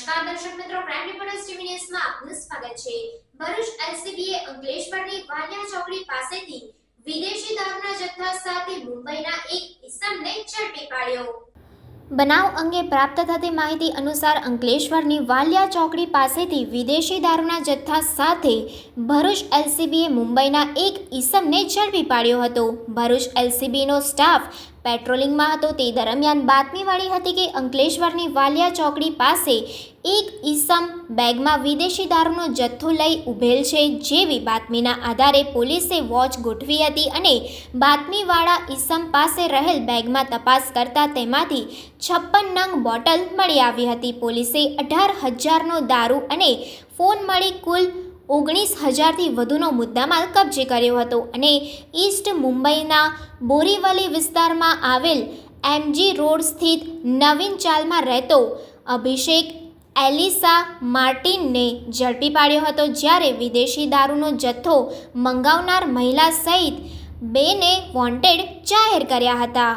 નમસ્કાર દર્શક મિત્રો પ્રાઇમ રિપોર્ટર્સ ટીવી ન્યૂઝમાં આપનું સ્વાગત છે. ભરૂચ એલસીબીએ અંકલેશ્વરની વાલિયા ચોકડી પાસેથી વિદેશી દારૂના જથ્થા સાથે મુંબઈના એક ઇસમને ઝડપી પાડ્યો. બનાવ અંગે પ્રાપ્ત થતી માહિતી અનુસાર અંકલેશ્વરની વાલિયા ચોકડી પાસેથી વિદેશી દારૂના જથ્થા સાથે ભરૂચ એલસીબીએ મુંબઈના એક ઇસમને ઝડપી પાડ્યો હતો. ભરૂચ એલસીબીનો સ્ટાફ પેટ્રોલિંગમાં હતો તે દરમિયાન બાતમી મળી હતી કે અંકલેશ્વરની વાલિયા ચોકડી પાસે એક ઈસમ બેગમાં વિદેશી દારૂનો જથ્થો લઈ ઊભેલ છે, જેવી બાતમીના આધારે પોલીસે વોચ ગોઠવી હતી અને બાતમીવાળા ઈસમ પાસે રહેલ બેગમાં તપાસ કરતા તેમાંથી છપ્પન નંગ બોટલ મળી આવી હતી. પોલીસે અઢાર હજારનો દારૂ અને ફોન મળી કુલ ઓગણીસ હજારથી વધુનો મુદ્દામાલ કબજે કર્યો હતો અને ઈસ્ટ મુંબઈના બોરીવલી વિસ્તારમાં આવેલ એમજી રોડ સ્થિત નવીન ચાલમાં રહેતો અભિષેક એલિસા માર્ટિનને ઝડપી પાડ્યો હતો, જ્યારે વિદેશી દારૂનો જથ્થો મંગાવનાર મહિલા સહિત બેને વોન્ટેડ જાહેર કર્યા હતા.